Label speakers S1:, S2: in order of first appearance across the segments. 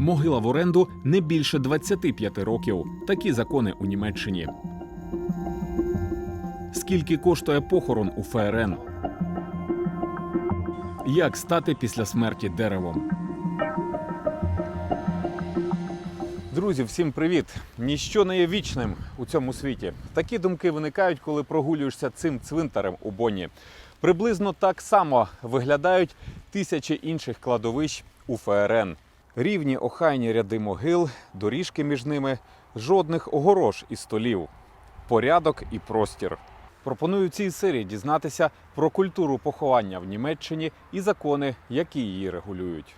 S1: Могила в оренду не більше 25 років. Такі закони у Німеччині. Скільки коштує похорон у ФРН? Як стати після смерті деревом? Друзі, всім привіт! Ніщо не є вічним у цьому світі. Такі думки виникають, коли прогулюєшся цим цвинтарем у Бонні. Приблизно так само виглядають тисячі інших кладовищ у ФРН. Рівні охайні ряди могил, доріжки між ними, жодних огорож і столів, порядок і простір. Пропоную цій серії дізнатися про культуру поховання в Німеччині і закони, які її регулюють.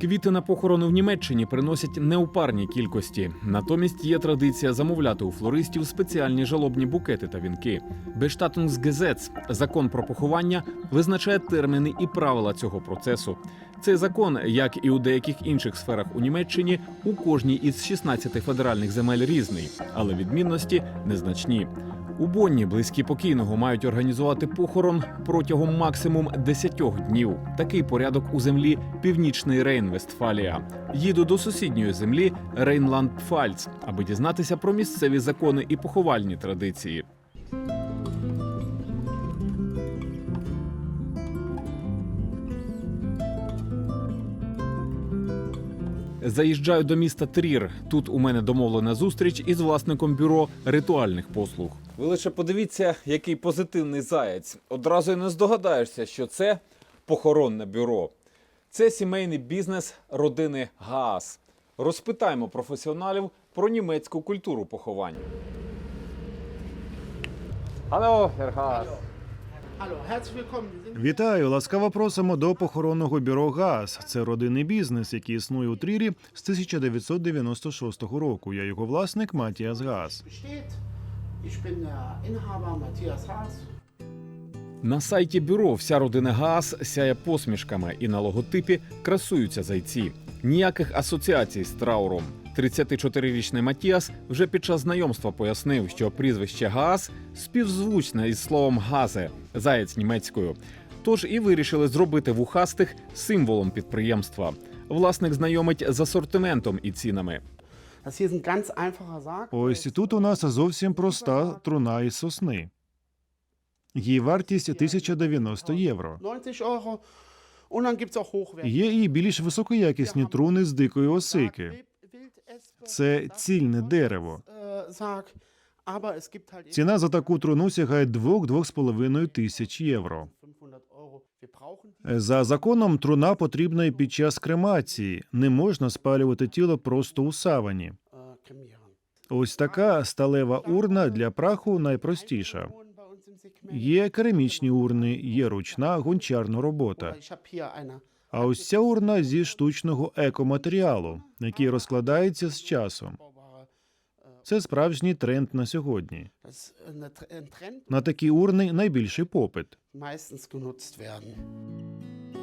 S1: Квіти на похорони в Німеччині приносять не у парній кількості. Натомість є традиція замовляти у флористів спеціальні жалобні букети та вінки. Бештатунсгезец – закон про поховання, визначає терміни і правила цього процесу. Цей закон, як і у деяких інших сферах у Німеччині, у кожній із 16 федеральних земель різний, але відмінності незначні. У Бонні близькі покійного мають організувати похорон протягом максимум 10 днів. Такий порядок у землі Північний Рейн-Вестфалія. Їду до сусідньої землі Рейнланд-Пфальц, аби дізнатися про місцеві закони і поховальні традиції. Заїжджаю до міста Трір. Тут у мене домовлена зустріч із власником бюро ритуальних послуг. Ви лише подивіться, який позитивний заєць. Одразу й не здогадаєшся, що це похоронне бюро. Це сімейний бізнес родини Гаас. Розпитаємо професіоналів про німецьку культуру поховань. Алло, Гаас.
S2: Вітаю! Ласкаво просимо до похоронного бюро ГАЗ. Це родинний бізнес, який існує у Трірі з 1996 року. Я його власник Матіас Газ.
S1: На сайті бюро вся родина Гаас сяє посмішками, і на логотипі красуються зайці. Ніяких асоціацій з трауром. 34-річний Матіас вже під час знайомства пояснив, що прізвище Гаас співзвучне із словом газе заєць німецькою. Тож і вирішили зробити вухастих символом підприємства. Власник знайомить з асортиментом і цінами.
S2: Ось тут у нас зовсім проста труна із сосни. Її вартість 1090 євро.
S3: 90 Euro. Und dann gibt es auch hochwertige.
S2: Є і більш високоякісні труни з дикої осики. Це цільне дерево. Ціна за таку труну сягає 2-2,5 тисяч євро.
S3: 500 Euro.
S2: За законом труна потрібна і під час кремації. Не можна спалювати тіло просто у савані. Ось така сталева урна для праху найпростіша. Є керамічні урни, є ручна гончарна робота. А ось ця урна зі штучного екоматеріалу, який розкладається з часом. Це справжній тренд на сьогодні. На такі урни найбільший попит.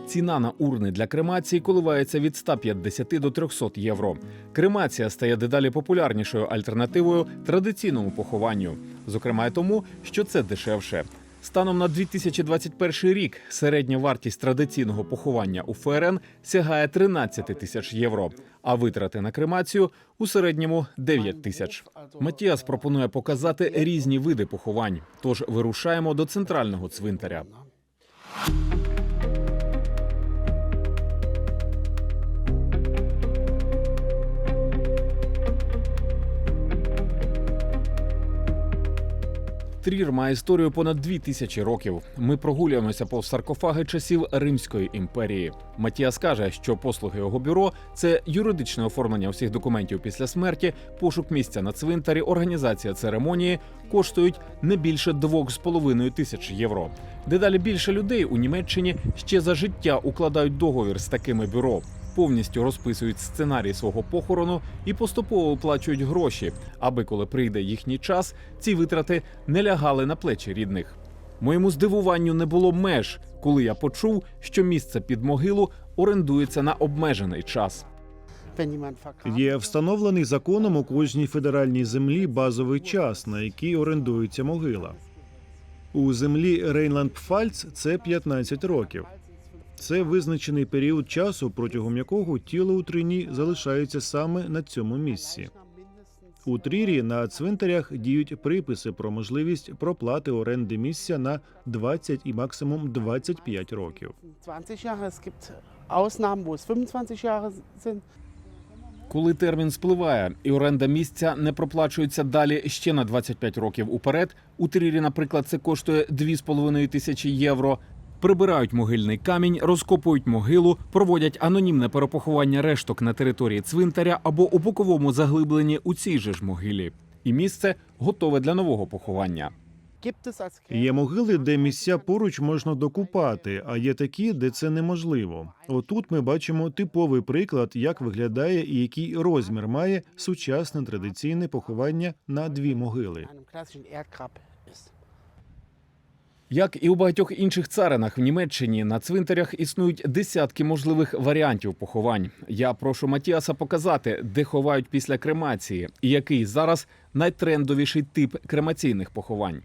S1: Ціна на урни для кремації коливається від 150 до 300 євро. Кремація стає дедалі популярнішою альтернативою традиційному похованню, зокрема тому, що це дешевше. Станом на 2021 рік середня вартість традиційного поховання у ФРН сягає 13 тисяч євро, а витрати на кремацію у середньому 9 тисяч. Матіас пропонує показати різні види поховань. Тож вирушаємо до центрального цвинтаря. Трір має історію понад дві тисячі років. Ми прогулюємося повз саркофаги часів Римської імперії. Матіас каже, що послуги його бюро це юридичне оформлення всіх документів після смерті, пошук місця на цвинтарі, організація церемонії коштують не більше двох з половиною тисяч євро. Дедалі більше людей у Німеччині ще за життя укладають договір з такими бюро. Повністю розписують сценарій свого похорону і поступово оплачують гроші, аби коли прийде їхній час, ці витрати не лягали на плечі рідних. Моєму здивуванню не було меж, коли я почув, що місце під могилу орендується на обмежений час.
S2: Є встановлений законом у кожній федеральній землі базовий час, на який орендується могила. У землі Рейнланд-Пфальц це 15 років. Це визначений період часу, протягом якого тіло у трині залишається саме на цьому місці. У Трірі на цвинтарях діють приписи про можливість проплати оренди місця на 20 і максимум 25 років.
S3: 20 Jahre, es gibt Ausnahmen, wo es 25 Jahre.
S1: Коли термін спливає і оренда місця не проплачується далі ще на 25 років уперед, у Трірі, наприклад, це коштує 2,5 тисячі євро. Прибирають могильний камінь, розкопують могилу, проводять анонімне перепоховання решток на території цвинтаря або у боковому заглибленні у цій же ж могилі. І місце готове для нового поховання.
S2: Є могили, де місця поруч можна докупати, а є такі, де це неможливо. Отут ми бачимо типовий приклад, як виглядає і який розмір має сучасне традиційне поховання на дві могили.
S1: Як і у багатьох інших царинах в Німеччині на цвинтарях існують десятки можливих варіантів поховань. Я прошу Матіаса показати, де ховають після кремації, і який зараз найтрендовіший тип кремаційних поховань.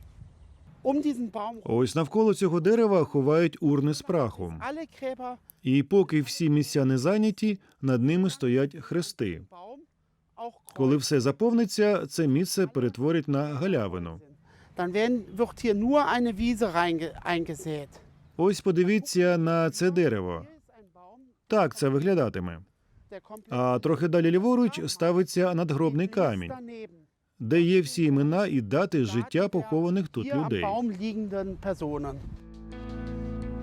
S3: Um
S2: Ось навколо цього дерева ховають урни з прахом. І поки всі місця не зайняті, над ними стоять хрести. Коли все заповниться, це місце перетворять на галявину.
S3: Dann werden, wird hier nur eine Wiese eingesät.
S2: Ось подивіться на це дерево. Так це виглядатиме. А трохи далі ліворуч ставиться надгробний камінь, де є всі імена і дати життя похованих тут людей.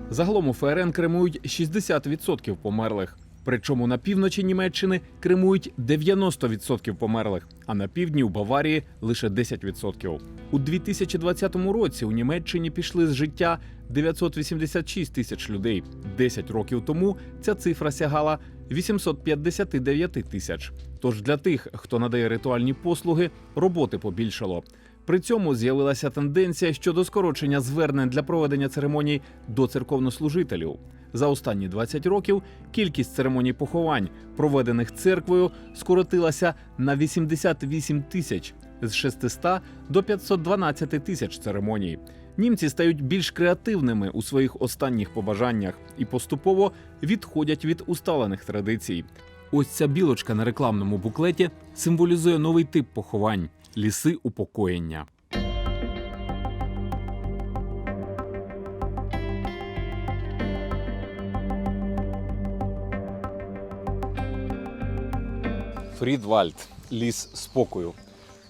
S1: Загалом у ФРН кремують 60% померлих. Причому на півночі Німеччини кремують 90% померлих, а на півдні у Баварії лише 10%. У 2020 році у Німеччині пішли з життя 986 тисяч людей. 10 років тому ця цифра сягала 859 тисяч. Тож для тих, хто надає ритуальні послуги, роботи побільшало. При цьому з'явилася тенденція щодо скорочення звернень для проведення церемоній до церковнослужителів. За останні 20 років кількість церемоній поховань, проведених церквою, скоротилася на 88 тисяч з 600 до 512 тисяч церемоній. Німці стають більш креативними у своїх останніх побажаннях і поступово відходять від усталених традицій. Ось ця білочка на рекламному буклеті символізує новий тип поховань ліси упокоєння. Фрідвальд ліс спокою.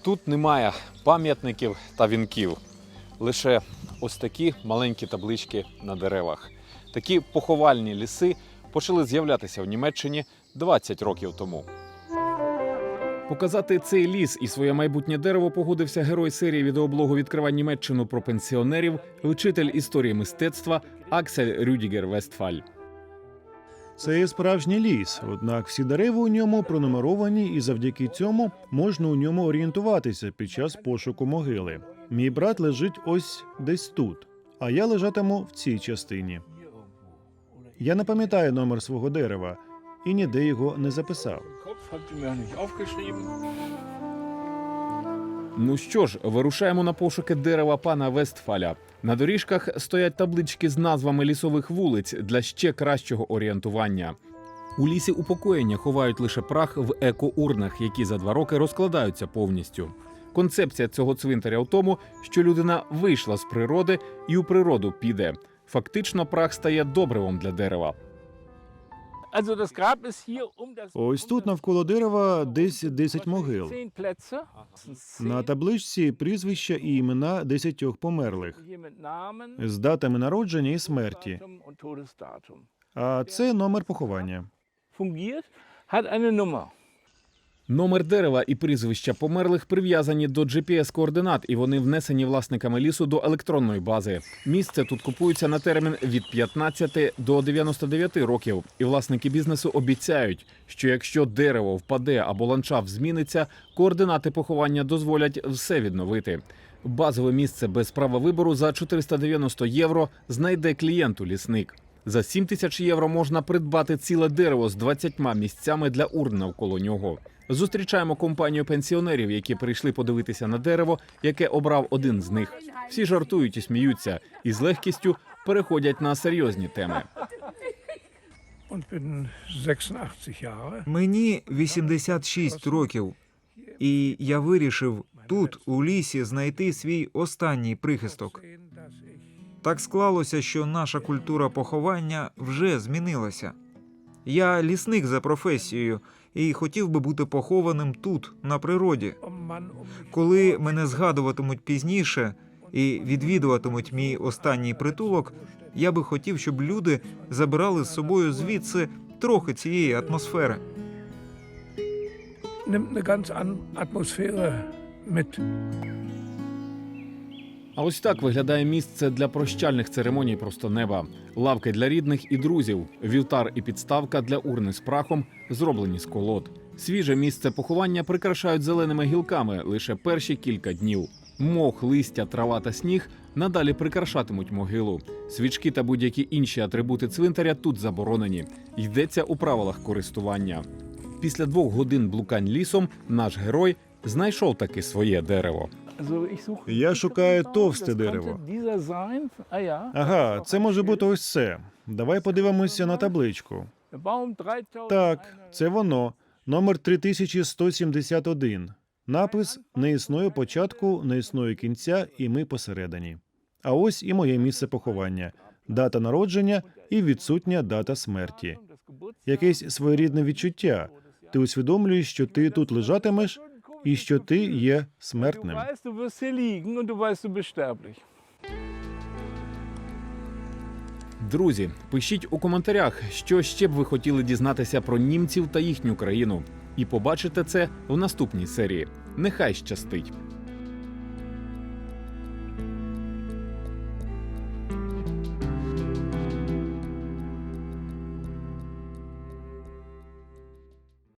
S1: Тут немає пам'ятників та вінків, лише ось такі маленькі таблички на деревах. Такі поховальні ліси почали з'являтися в Німеччині 20 років тому. Показати цей ліс і своє майбутнє дерево погодився герой серії відеоблогу Відкривай Німеччину про пенсіонерів, вчитель історії мистецтва Аксель Рюдігер Вестфаль.
S2: Це справжній ліс, однак всі дерева у ньому пронумеровані, і завдяки цьому можна у ньому орієнтуватися під час пошуку могили. Мій брат лежить ось десь тут, а я лежатиму в цій частині. Я не пам'ятаю номер свого дерева і ніде його не записав.
S4: Habt.
S1: Ну що ж, вирушаємо на пошуки дерева пана Вестфаля. На доріжках стоять таблички з назвами лісових вулиць для ще кращого орієнтування. У лісі упокоєння ховають лише прах в екоурнах, які за два роки розкладаються повністю. Концепція цього цвинтаря в тому, що людина вийшла з природи і у природу піде. Фактично, прах стає добривом для дерева.
S2: Ось
S4: um
S2: тут навколо дерева десь 10 могил. На табличці прізвища і імена десятьох померлих
S4: Hier
S2: з датами народження і смерті. А це номер поховання.
S1: Номер дерева і прізвища померлих прив'язані до GPS-координат, і вони внесені власниками лісу до електронної бази. Місце тут купується на термін від 15 до 99 років. І власники бізнесу обіцяють, що якщо дерево впаде або ландшафт зміниться, координати поховання дозволять все відновити. Базове місце без права вибору за 490 євро знайде клієнту лісник. За 7 тисяч євро можна придбати ціле дерево з 20 місцями для урн навколо нього. Зустрічаємо компанію пенсіонерів, які прийшли подивитися на дерево, яке обрав один з них. Всі жартують і сміються, і з легкістю переходять на серйозні теми.
S5: und bin 86
S6: Мені 86 років, і я вирішив тут, у лісі, знайти свій останній прихисток. Так склалося, що наша культура поховання вже змінилася. Я лісник за професією і хотів би бути похованим тут, на природі. Коли мене згадуватимуть пізніше і відвідуватимуть мій останній притулок, я би хотів, щоб люди забирали з собою звідси трохи цієї атмосфери.
S5: nimmt eine ganz.
S1: А ось так виглядає місце для прощальних церемоній просто неба. Лавки для рідних і друзів, вівтар і підставка для урни з прахом, зроблені з колод. Свіже місце поховання прикрашають зеленими гілками лише перші кілька днів. Мох, листя, трава та сніг надалі прикрашатимуть могилу. Свічки та будь-які інші атрибути цвинтаря тут заборонені. Йдеться у правилах користування. Після двох годин блукань лісом наш герой знайшов таки своє дерево.
S2: Я шукаю товсте дерево.
S4: Ah.
S2: Ага, це може бути ось це. Давай подивимося на табличку.
S4: Der Baum 3000.
S2: Так, це воно. Номер 3171. Напис не існує початку, не існує кінця, і ми посередині. А ось і моє місце поховання. Дата народження і відсутня дата смерті. Якесь своєрідне відчуття. Ти усвідомлюєш, що ти тут лежатимеш і що ти є смертним.
S1: Друзі, пишіть у коментарях, що ще б ви хотіли дізнатися про німців та їхню країну. І побачите це в наступній серії. Нехай щастить!